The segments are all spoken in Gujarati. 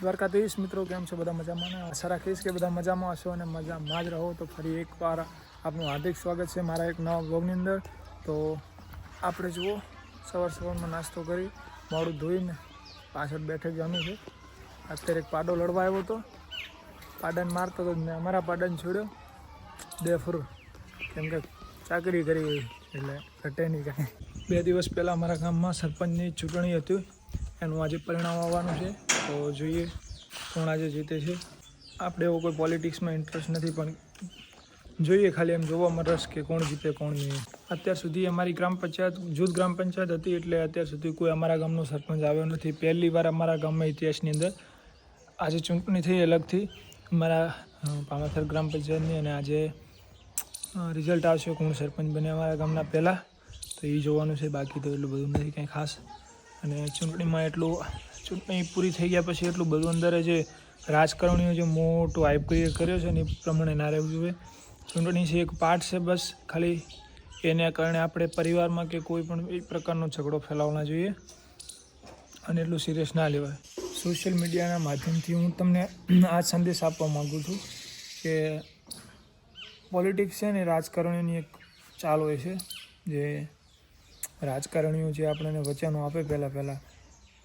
દ્વારકાધીશ, મિત્રો, કેમ છો? બધા મજામાં ને? આશા રાખીશ કે બધા મજામાં હશો અને મજામાં જ રહો. તો ફરી એકવાર આપનું હાર્દિક સ્વાગત છે મારા એક નવા બ્લોગની અંદર. તો આપણે જુઓ, સવાર સવારમાં નાસ્તો કરી, મોડું ધોઈને પાછળ બેઠે જવાનું છે. અત્યારે એક પાડો લડવા આવ્યો હતો. પાડન મારતો હતો મેં અમારા પાડન છોડ્યો. બે ફૂર, કેમ કે ચાકરી કરી એટલે ઘટે નહીં કાંઈ. બે દિવસ પહેલાં અમારા ગામમાં સરપંચની ચૂંટણી હતી. એનું આજે પરિણામ આવવાનું છે. તો જોઈએ કોણ આજે જીતે છે. આપણે એવો કોઈ પોલિટિક્સમાં ઇન્ટરેસ્ટ નથી, પણ જોઈએ ખાલી એમ જોવામાં રસ કે કોણ જીતે, કોણ નહીં. અત્યાર સુધી અમારી ગ્રામ પંચાયત, જૂથ ગ્રામ પંચાયત હતી એટલે અત્યાર સુધી કોઈ અમારા ગામનો સરપંચ આવ્યો નથી. પહેલી વાર અમારા ગામમાં ઇતિહાસની અંદર આજે ચૂંટણી થઈ અલગથી. અમારા પામાથર ગ્રામ પંચાયતની અને આજે રિઝલ્ટ આવશે કોણ સરપંચ બને અમારા ગામના પહેલાં. તો એ જોવાનું છે, બાકી તો એટલું બધું નથી, કંઈ ખાસ. અને ચૂંટણીમાં એટલું ચૂંટણી પૂરી થઈ ગયા પછી એટલું બધું અંદર જે રાજકારણીઓ જે મોટો ક્રિએટ કર્યો છે એ પ્રમાણે ના રહેવું જોઈએ. ચૂંટણી છે એક પાર્ટ છે બસ. ખાલી એને કારણે આપણે પરિવારમાં કે કોઈ પણ એ પ્રકારનો ઝઘડો ફેલાવવો ના જોઈએ અને એટલું સિરિયસ ના લેવાય. સોશિયલ મીડિયાના માધ્યમથી હું તમને આ સંદેશ આપવા માગું છું કે પોલિટિક્સ છે ને રાજકારણીઓની એક ચાલ હોય છે. જે રાજકારણીઓ જે આપણને વચનો આપે પહેલાં પહેલાં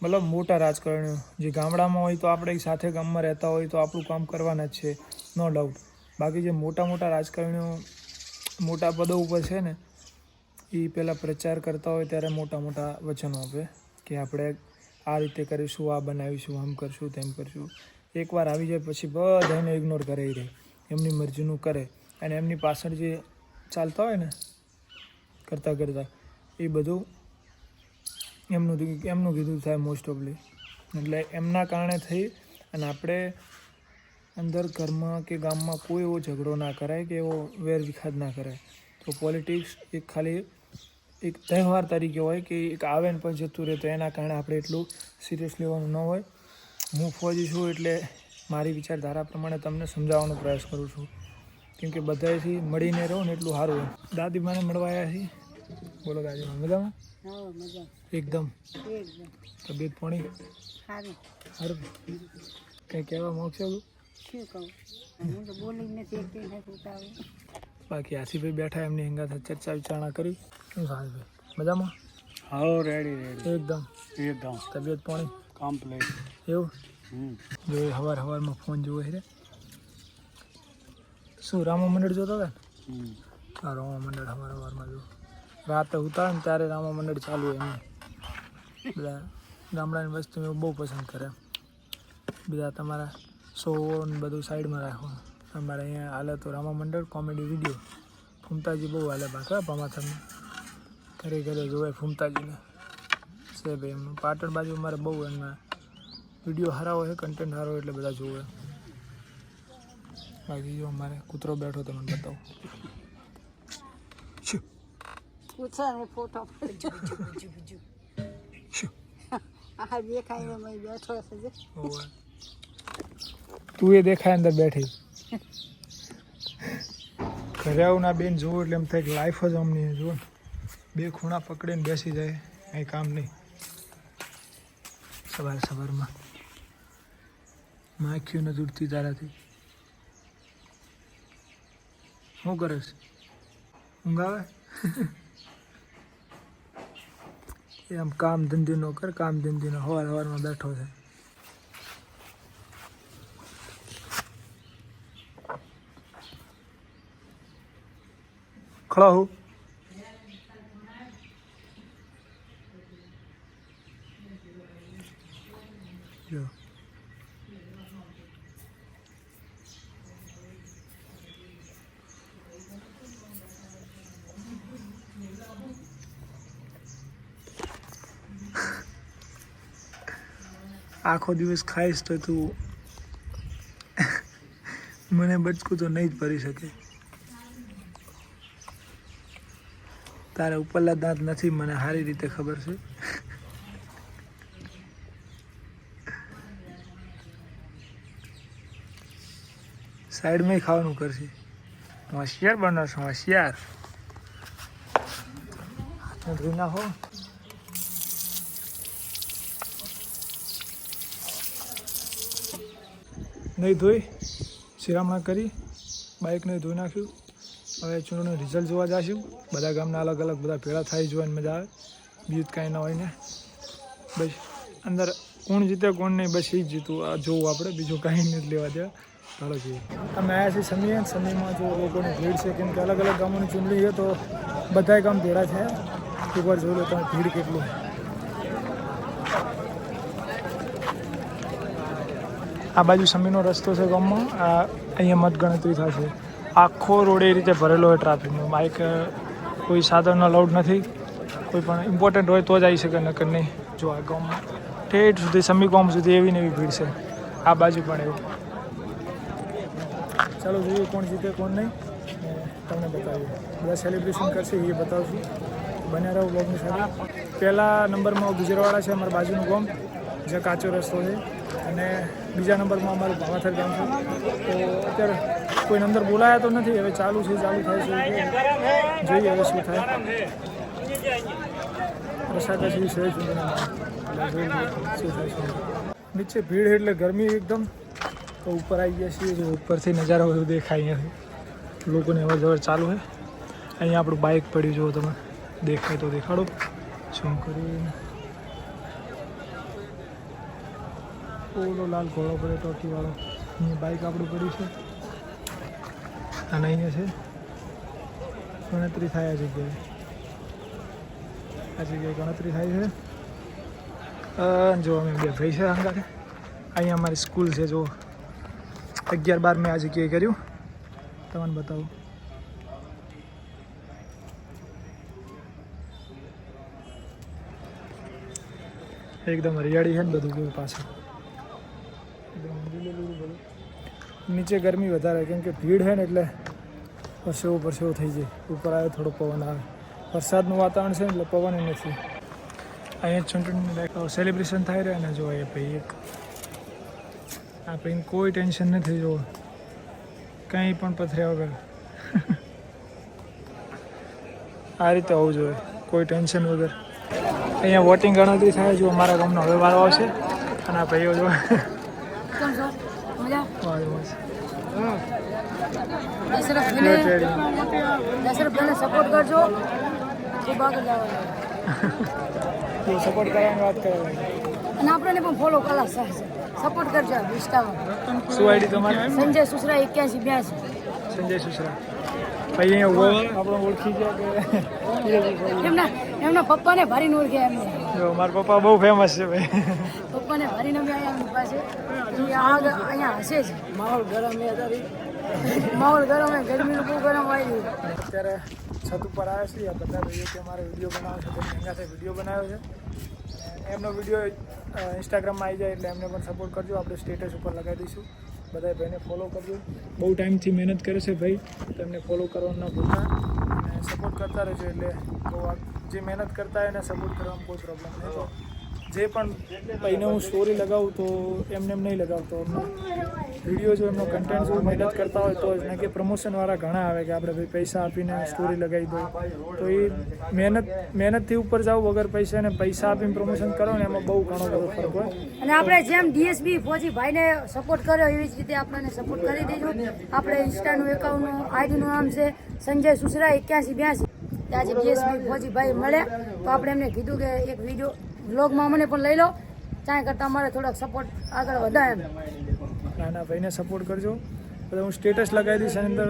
મતલબ મોટા રાજકારણીઓ. જે ગામડામાં હોય તો આપણે સાથે ગામમાં રહેતા હોય તો આપણું કામ કરવાના જ છે. નો ડાઉટ બાકી જે મોટા મોટા રાજકારણીઓ મોટા પદો ઉપર છે ને એ પહેલાં પ્રચાર કરતા હોય ત્યારે મોટા મોટા વચનો આપે કે આપણે આ રીતે કરીશું, આ બનાવીશું, આમ કરશું, તેમ કરશું. એકવાર આવી જાય પછી બધાને ઇગ્નોર કરે રહે. એમની મરજીનું કરે. અને એમની પાછળ જે ચાલતા હોય ને, કરતાં કરતાં એ બધું એમનું એમનું કીધું થાય મોસ્ટ ઓફલી એટલે એમના કારણે થઈ અને આપણે અંદર ઘરમાં કે ગામમાં કોઈ એવો ઝઘડો ના કરાય કે એવો વેર વિખાદ ના કરાય. તો પોલિટિક્સ એક ખાલી એક તહેવાર તરીકે હોય કે એક આવે ને પણ જતું રહે તો એના કારણે આપણે એટલું સિરિયસ લેવાનું ન હોય. હું ફોજી છું એટલે મારી વિચારધારા પ્રમાણે તમને સમજાવવાનો પ્રયાસ કરું છું. કેમ કે બધાથી મળીને રહો ને એટલું સારું હોય. દાદીમાને મળવા આવ્યા છીએ બોલો દાદી મજામાં? એકદમ. એકદમ. તબિયત પાણી? સારું. સારું. કંઈ કહેવા માગશો શું કહું? હું તો બોલી નથી એકટી બાકી આસિફભાઈ બેઠા એમની હંગાથ ચર્ચા વિચારણા કરી. શું સાહેબભાઈ મજામાં? હા રેડી રેડી એકદમ. એકદમ. તબિયત પાણી? કમ્પ્લીટ એવું? હમ. જો હવાર હવારમાં ફોન જોવો છે શું રામા મંડળ જોતો હતા ને? હમ. હા રામા મંડળ હવાર હવારમાં જો રાતે ઉતારે ને ત્યારે રામા મંડળ ચાલુ હોય એમને બધા ગામડાની વસ્તુ બહુ પસંદ કરે બધા તમારા શો ને બધું સાઈડમાં રાખો. તમારે અહીંયા હાલે તો રામા મંડળ કોમેડી વીડિયો ફૂમતાજી બહુ હાલે બાકા પમાથરને ઘરે ઘરે જોવાય ફૂમતાજીને. છે ભાઈ એમ. પાટણ બાજુ અમારે બહુ એમના વીડિયો સારા હોય કન્ટેન્ટ સારો એટલે બધા જોવે. બાકી જો અમારે કૂતરો બેઠો તમને બતાવું. શું પૂછે ને ફોટો આ દેખાય મેં બેઠો છે જે તું એ દેખાય અંદર બેઠી. ઘરે આવું ના બેન જોવું એટલે એમ થાય કે લાઈફ જ અમની જુઓ ને. બે ખૂણા પકડીને બેસી જાય કંઈ કામ નહીં. સવાર સવારમાં માખ્યું નથી ઉઠતી તારાથી. શું કરે છે? ઊંઘ આવે? એ આમ કામ ધંધીનો કર કામ ધંધીનો. હવાર હવારમાં બેઠો છે. ખડા હું. જો. આખો દિવસ ખાઈશ તો તું મને બચકું તો નહીં જ ભરી શકે. તારે ઉપરલા દાંત નથી મને સારી રીતે ખબર છે. સાઈડમાં ખાવાનું કરશે. હોશિયાર બનાવશો હોશિયાર. હાથમાં ધોઈ નાખો. નહીં ધોઈ, શિરામણા કરી, બાઇકને ધોઈ નાખ્યું. હવે ચૂંટણીનું રિઝલ્ટ જોવા જઈશું બધા ગામના અલગ અલગ બધા ભેળા થાય જોવાની મજા આવે. બીજું કાંઈ ના હોય ને. બસ, અંદર કોણ જીતે, કોણ નહીં, બસ એ જ જીતું. આ જોવું આપણે, બીજું કાંઈ નથી લેવા દેવા. ચાલો જોઈએ. અમે આવ્યા છીએ સમીએ સમીમાં જો લોકોની ભીડ છે, કેમ કે અલગ અલગ ગામોની ચૂંટણી છે, તો બધાય ગામ ભેળા છે એકવાર જોઈ લો તમે ભીડ કેટલું. આ બાજુ સમીનો રસ્તો છે ગામમાં. અહીંયા મતગણતરી થશે. આખો રોડ એ રીતે ભરેલો હોય ટ્રાફિકનો. બાઇક કોઈ સાધન અલાઉડ નથી. કોઈ પણ ઇમ્પોર્ટન્ટ હોય તો જ આવી શકે, નકર નહીં. જો આ ગામમાં ઠેઠ સુધી સમી ગામ સુધી એવી ને એવી ભીડ છે. આ બાજુ પણ એવું. ચાલો, જોઈએ કોણ જીતે, કોણ નહીં. તમને બતાવીએ. બધા સેલિબ્રેશન કરશે, એ બતાવશું. બન્યા રહો બ્લોગની સાથે. પહેલા નંબરમાં ગુજરવાડા છે, અમારા બાજુનું ગામ. જે કાચો રસ્તો છે. અને બીજા નંબરમાં અમારું ભાવાથર ગામ છે. તો અત્યારે કોઈ અંદર બોલાયા તો નથી, હવે ચાલુ છે, ચાલુ થાય છે. જોઈએ હવે શું થાય. વરસાદ પછી છે. નીચે ભીડ એટલે ગરમી એકદમ. તો ઉપર આવી ગયા છીએ, જો ઉપરથી નજારો એવું દેખાય અહીંયાથી. લોકોની અવર જવર ચાલુ છે. અહીંયા આપણું બાઇક પડ્યું જુઓ તમે દેખાય તો દેખાડો. શું કરીને ઓલો લાલ ઘોડો પડે ટોકીવાળો અહીંયા બાઇક આપણું પડ્યું છે. અને અહીંયા છે. ગણતરી થાય આ જગ્યાએ. આ જગ્યાએ ગણતરી થાય છે. જો અમે બે ભાઈ છે અંગારે અહીંયા અમારી સ્કૂલ છે જો અગિયાર બાર મેં આ જગ્યાએ કર્યું. તમને બતાવું. એકદમ હરિયાળી છે ને બધું કેવું નીચે ગરમી વધારે, કેમ કે ભીડ છે ને એટલે પરસેવો પરસેવો થઈ જાય. ઉપર આવે થોડો પવન આવે. વરસાદનું વાતાવરણ છે એટલે પવન નથી. અહીંયા ચૂંટણીનું સેલિબ્રેશન થાય રહ્યા ને જો એ ભાઈ એક આ ભાઈ કોઈ ટેન્શન નથી, જો કંઈ પણ પથર્યા વગર. આ રીતે હોવું જોઈએ, કોઈ ટેન્શન વગર. અહીંયા વોટિંગ ગણતરી થાય, જો અમારા ગામનો હવે વારો આવશે. અને આ ભાઈઓ જો કેમ છો મજા વારો આવશે દશરથ Not ભાઈને ready. સપોર્ટ કરજો ખૂબ આગળ જવાનું સપોર્ટ કરવાની વાત કરે અને આપણને પણ ફોલો કલા સપોર્ટ કરજો ઇન્સ્ટામાં શું આઈડી તમારી સંજય સુસરા એક્યાસી બ્યાસી સંજય સુસરા ભાઈ અહીંયા આપણે ઓળખી ગયા કે એમના એમના પપ્પાને ભારી ઓળખે એમને જો મારા પપ્પા બહુ ફેમસ છે ભાઈ. પપ્પાને ભારીને બી અહીંયા એમની છે. આગળ અહીંયા હશે જ. માહોલ ગરમ માહોલ ગરમ ગરમી ગરમીનું બહુ ગરમ આવી અત્યારે છત ઉપર આવે છે આ બધા ભાઈઓ કે અમારે વીડિયો બનાવો છે તો સાથે વીડિયો બનાવ્યો છે. એમનો વીડિયો ઇન્સ્ટાગ્રામમાં આવી જાય એટલે એમને પણ સપોર્ટ કરજો. આપણે સ્ટેટસ ઉપર લગાવી દઈશું. બધા ભાઈને ફોલો કરજો. બહુ ટાઈમથી મહેનત કરે છે ભાઈ. તો એમને ફોલો કરવાનું ન ભૂલતા. સપોર્ટ કરતા રહેજો એટલે બહુ જે મહેનત કરતા હોય એને સપોર્ટ કરવામાં કોઈ પ્રોબ્લેમ નહીં. જે પણ ભાઈને હું સ્ટોરી લગાવું તો એમને એમ નહીં લગાવતો. એમનો વીડિયો જો એમનો કન્ટેન્ટ જો મહેનત કરતા હોય તો ને કે પ્રમોશનવાળા ઘણા આવે કે આપણે ભાઈ પૈસા આપીને સ્ટોરી લગાવી દો. તો એ મહેનત, મહેનતથી ઉપર જાવ વગર પૈસા ને પૈસા આપીને પ્રમોશન કરો ને એમાં બહુ ઘણો બધો ફરક હોય. અને આપણે જેમ ડીએસબી ફોજી ભાઈને સપોર્ટ કર્યો એવી જ રીતે આપણને સપોર્ટ કરી દેજો. આપણે ઇન્સ્ટાનું એકાઉન્ટનું આઈડીનું નામ છે સંજય સુસરા એક્યાસી બ્યાસી. આજે ડીએસબી ફોજી ભાઈ મળ્યા તો આપણે એમને કીધું કે એક વીડિયો વ્લોગમાં અમને પણ લઈ લો. ત્યાં કરતાં અમારે થોડોક સપોર્ટ આગળ વધારે એમ. નાના ભાઈને સપોર્ટ કરજો. બધા હું સ્ટેટસ લગાવી દઈશ એની અંદર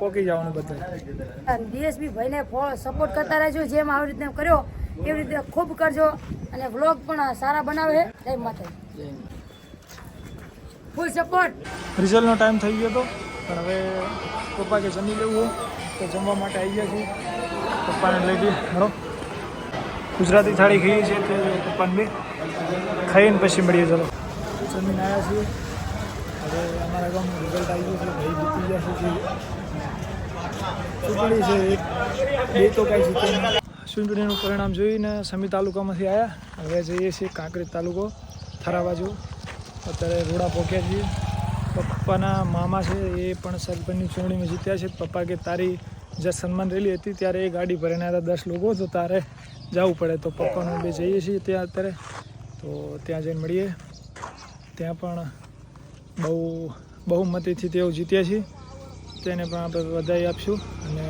પોકી જવાનું બધા. ડીએસપી ભાઈને સપોર્ટ કરતા રહેજો જેમ આવી રીતે કર્યો એવી રીતે ખૂબ કરજો. અને વ્લોગ પણ સારા બનાવે. જય માતા ફૂલ સપોર્ટ રિઝલ્ટનો ટાઈમ થઈ ગયો હતો પણ હવે પપ્પા કે જમી લેવું તો જમવા માટે આવી ગયા છીએ. પપ્પાને લઈ ગઈ. બરો ગુજરાતી થાળી ખાઈએ છીએ તો પપ્પાને બી ખાઈને પછી મળીએ ચલો. જમીન આવ્યા છીએ. હવે અમારા ગામનું રિઝલ્ટ આવી ગયું છે. ભાઈ જીતી ગયા છે ચૂંટણી છે બે તો કાંઈ જીતે ચૂંટણીનું પરિણામ જોઈને સમી તાલુકામાંથી આવ્યા હવે જઈએ છીએ કાંકરેજ તાલુકો થરા બાજુ અત્યારે રોડા પહોંચ્યા છીએ. પપ્પાના મામા છે એ પણ સરપંચની ચૂંટણીમાં જીત્યા છે. પપ્પા કે તારી જે સન્માન રેલી હતી ત્યારે એ ગાડી ભરીને આવ્યા દસ લોકો તો તારે જવું પડે તો પપ્પાનું બે જઈએ છીએ ત્યાં અત્યારે. તો ત્યાં જઈને મળીએ. ત્યાં પણ બહુ બહુમતીથી તેઓ જીત્યા છે. તેને પણ આપણે વધાઈ આપશું અને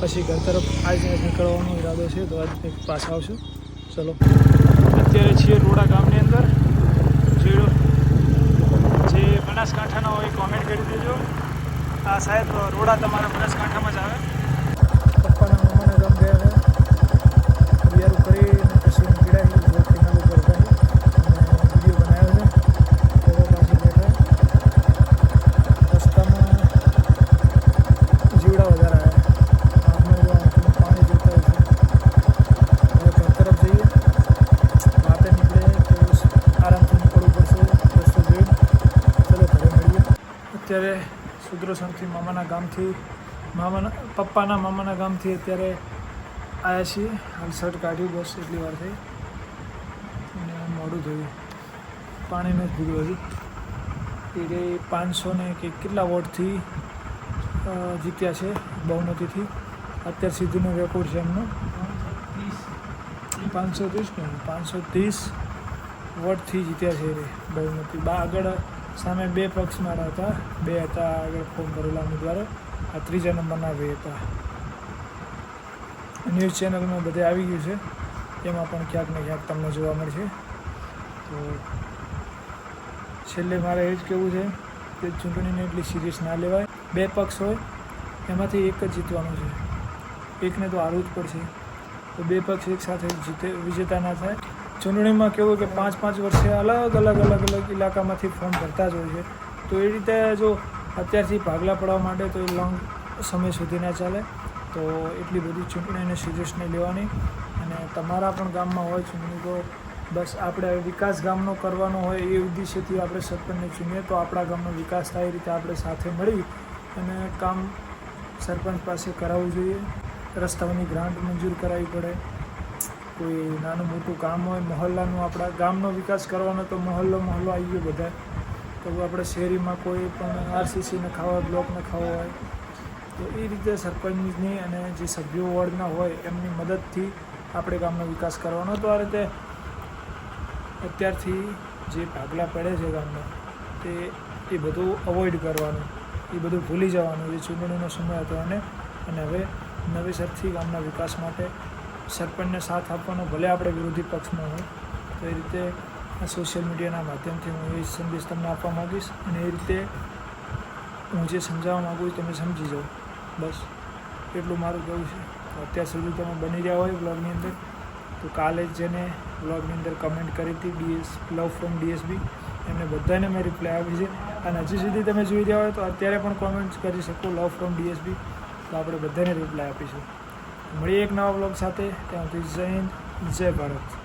પછી ઘર તરફ આજે નીકળવાનો ઈરાદો છે તો આજ કંઈક પાછા આવશું. ચલો. અત્યારે છીએ રોડા ગામની અંદર. જે જે બનાસકાંઠાના હોય કોમેન્ટ કરી દેજો. આ સાહેબ, રોડા તમારા બનાસકાંઠામાં જ આવે. પપ્પાના મમ્માના ગામ ગયા હતા વિયારું કરીને પછી નીકળ્યા છે જો કેનાલ ઉપર ઊભા છે અને વીડિયો બનાવ્યો છે લોકો પાસે બેઠા રસ્તામાં જીવડા વધારે આવ્યા આપણે જો આંખમાં પાણી જોતા હોય છે હવે ઘર તરફ જઈએ વાતે નીકળે તો આરામથી નીકળવું પડશે રસ્તો જોઈ ચલો ઘરે મળીએ અત્યારે સુદ્રોસણથી મામાના ગામથી, મામાના, પપ્પાના મામાના ગામથી અત્યારે આવ્યા છીએ. હાલ શર્ટ કાઢ્યું બસ એટલી વાર થઈ. અને મોડું થયું. પાણી નથી પીધું હજુ. એ પાંચસો ને કે કેટલા વોટથી જીત્યા છે બહુમતીથી. અત્યાર સુધીનો રેકોર્ડ છે એમનો. પાંચસો ત્રીસ ને, પાંચસો ત્રીસ વોટથી જીત્યા છે બહુમતી. બા, આગળ સામે બે પક્ષમાં હતા. બે હતા આગળ ફોર્મ ભરેલા ઉમેદવારો. આ ત્રીજા નંબરના બે હતા. ન્યૂઝ ચેનલમાં બધે આવી ગયું છે. એમાં પણ ક્યાંક ને ક્યાંક તમને જોવા મળશે. તો છેલ્લે મારે એ જ કહેવું છે કે ચૂંટણીને એટલી સિરિયસ ના લેવાય. બે પક્ષ હોય, એમાંથી એક જ જીતવાનું છે. એકને તો હારવું જ પડશે. તો બે પક્ષ એક સાથે જીતે, વિજેતા ના થાય. ચૂંટણીમાં કેવું કે પાંચ પાંચ વર્ષે અલગ અલગ અલગ અલગ ઇલાકામાંથી ફોર્મ ભરતા જ હોય છે. તો એ રીતે જો અત્યારથી ભાગલા પડવા માટે તો એ લોંગ સમય સુધી ના ચાલે. તો એટલી બધી ચૂંટણીને સિરિયસ લેવાની. અને તમારા પણ ગામમાં હોય ચૂંટણી, તો બસ આપણે વિકાસ ગામનો કરવાનો હોય એ ઉદ્દેશ્યથી આપણે સરપંચને ચૂનીએ તો આપણા ગામનો વિકાસ થાય એ રીતે આપણે સાથે મળી અને કામ સરપંચ પાસે કરાવવું જોઈએ. રસ્તાઓની ગ્રાન્ટ મંજૂર કરાવવી પડે. કોઈ નાનું મોટું કામ હોય, મહોલ્લાનું આપણા ગામનો વિકાસ કરવાનો તો મહોલ્લો મહોલ્લો આવી ગયો બધા તો આપણે શહેરીમાં કોઈ પણ આરસીસીને ખાવા હોય ખાવા હોય, તો એ રીતે સરપંચની અને જે સભ્યો વોર્ડના હોય, એમની મદદથી આપણે ગામનો વિકાસ કરવાનો. તો આ રીતે અત્યારથી જે ભાગલા પડે છે ગામના, તે એ બધું અવોઇડ કરવાનું, એ બધું ભૂલી જવાનું, જે ચૂંટણીનો સમય હતો અને અને હવે નવેસરથી ગામના વિકાસ માટે સરપંચને સાથ આપવાનો, ભલે આપણે વિરોધી પક્ષમાં હોય, તો એ રીતે સોશિયલ મીડિયાના માધ્યમથી હું એ સંદેશ તમને આપવા માગીશ અને એ રીતે હું જે સમજાવવા માગું છું તમે સમજી જાઓ. બસ, એટલું મારું કહેવું છે. અત્યાર સુધી તમે બની રહ્યા હોય બ્લોગની અંદર, તો કાલે જેને બ્લોગની અંદર કમેન્ટ કરી હતી ડીએસ લવ ફ્રોમ ડીએસબી એમને બધાને મેં રિપ્લાય આપી છે. અને હજી સુધી તમે જોઈ રહ્યા હોય તો અત્યારે પણ કોમેન્ટ કરી શકો લવ ફ્રોમ ડીએસબી તો આપણે બધાને રિપ્લાય આપીશું. મળીએ એક નવા બ્લોગ સાથે. ત્યાં સુધી જય હિન્દ જય ભારત.